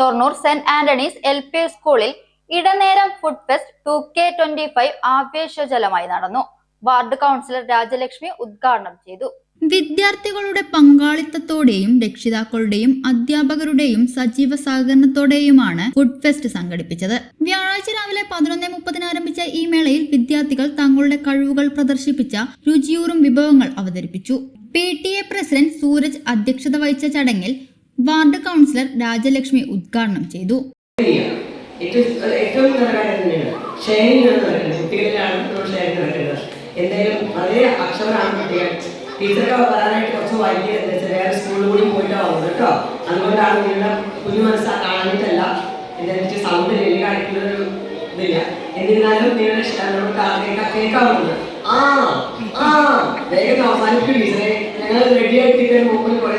Shoranur Saint Antony's L P സ്കൂളിൽ ഇടനേരം food fest two K twenty five ആവേശജലമായി നടന്നു. Ward councillor Rajalakshmi ഉദ്ഘാടനം ചെയ്തു. വിദ്യാർത്ഥികളുടെ പങ്കാളിത്തത്തോടെയും രക്ഷിതാക്കളുടെയും അധ്യാപകരുടെയും സജീവ സഹകരണത്തോടെയുമാണ് ഫുഡ് ഫെസ്റ്റ് സംഘടിപ്പിച്ചത്. വ്യാഴാഴ്ച രാവിലെ പതിനൊന്ന് മുപ്പതിന് ആരംഭിച്ച ഈ മേളയിൽ വിദ്യാർത്ഥികൾ തങ്ങളുടെ കഴിവുകൾ പ്രദർശിപ്പിച്ച രുചിയൂറും വിഭവങ്ങൾ അവതരിപ്പിച്ചു. P T A president Suraj അധ്യക്ഷത വഹിച്ച ചടങ്ങിൽ വാർഡ് കൗൺസിലർ രാജലക്ഷ്മി ഉദ്ഘാടനം ചെയ്തു. ഏറ്റവും ഏറ്റവും നല്ല കാര്യം തന്നെയാണ് ഷെയറിംഗ് ആണ് നടക്കുന്നത് കുട്ടികളിലാണ് നമ്മൾ ഷെയറിംഗ് നടക്കുന്നത് എന്തായാലും വളരെ അക്ഷരമാണ് കുട്ടികൾ. ടീച്ചർക്ക് വരാനായിട്ട് കുറച്ച് വൈകിയത് എന്താ വെച്ചാൽ വേറെ സ്കൂളിൽ കൂടി പോയിട്ടാണ് കേട്ടോ. അതുകൊണ്ടാണ് നിങ്ങളുടെ കുഞ്ഞു മനസ്സാ കാണാനിട്ടല്ല. എന്താ വെച്ചാൽ സൗണ്ട് നമുക്ക് കേൾക്കാവുന്നത് ആ ആ വേഗം അവസാനിക്കും ടീച്ചറെ. ഞങ്ങൾ റെഡി മുമ്പിൽ കുറേ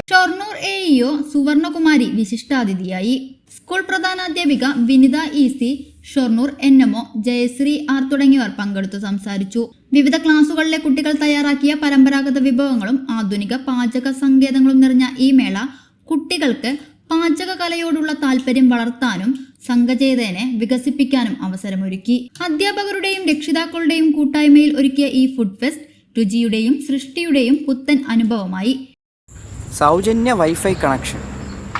സുവർണകുമാരി വിശിഷ്ടാതിഥിയായി school പ്രധാനാധ്യാപിക Vinitha E C Shoranur N MO Jayashree R തുടങ്ങിയവർ പങ്കെടുത്തു സംസാരിച്ചു. വിവിധ ക്ലാസുകളിലെ കുട്ടികൾ തയ്യാറാക്കിയ പരമ്പരാഗത വിഭവങ്ങളും ആധുനിക പാചക സങ്കേതങ്ങളും നിറഞ്ഞ ഈ മേള കുട്ടികൾക്ക് പാചക കലയോടുള്ള താല്പര്യം വളർത്താനും സംഘചേതനെ വികസിപ്പിക്കാനും അവസരമൊരുക്കി. അധ്യാപകരുടെയും രക്ഷിതാക്കളുടെയും കൂട്ടായ്മയിൽ ഒരുക്കിയ ഈ ഫുഡ് ഫെസ്റ്റ് രുചിയുടെയും സൃഷ്ടിയുടെയും പുത്തൻ അനുഭവമായി. സൗജന്യ വൈഫൈ കണക്ഷൻ.